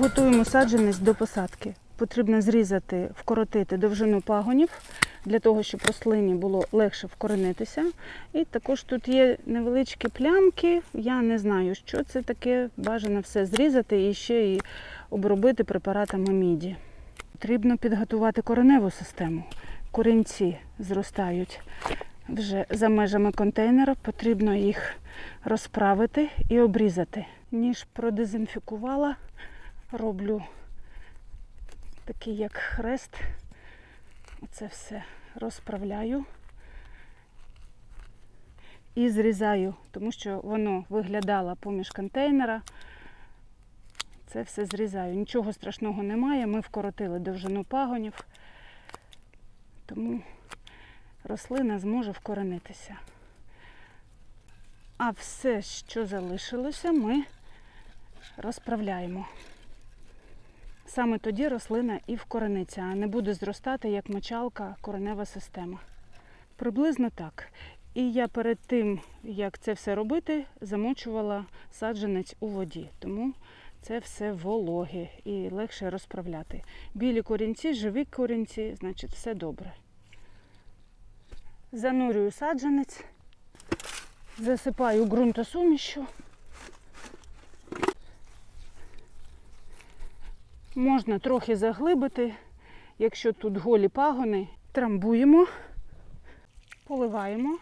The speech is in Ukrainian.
Готуємо саджанець до посадки. Потрібно зрізати, вкоротити довжину пагонів для того, щоб рослині було легше вкоренитися. І також тут є невеличкі плямки. Я не знаю, що це таке. Бажано все зрізати і ще і обробити препаратами міді. Потрібно підготувати кореневу систему. Корінці зростають вже за межами контейнера. Потрібно їх розправити і обрізати. Ніж продезінфікувала, роблю такий як хрест. Оце все розправляю і зрізаю, тому що воно виглядало поміж контейнера. Це все зрізаю. Нічого страшного немає. Ми вкоротили довжину пагонів, тому рослина зможе вкоренитися. А все, що залишилося, ми розправляємо. Саме тоді рослина і вкорениться, а не буде зростати як мочалка коренева система. Приблизно так. І я перед тим, як це все робити, замочувала саджанець у воді. Тому це все вологе і легше розправляти. Білі корінці, живі корінці, значить все добре. Занурюю саджанець, засипаю ґрунтосумішю. Можна трохи заглибити, якщо тут голі пагони. Трамбуємо, поливаємо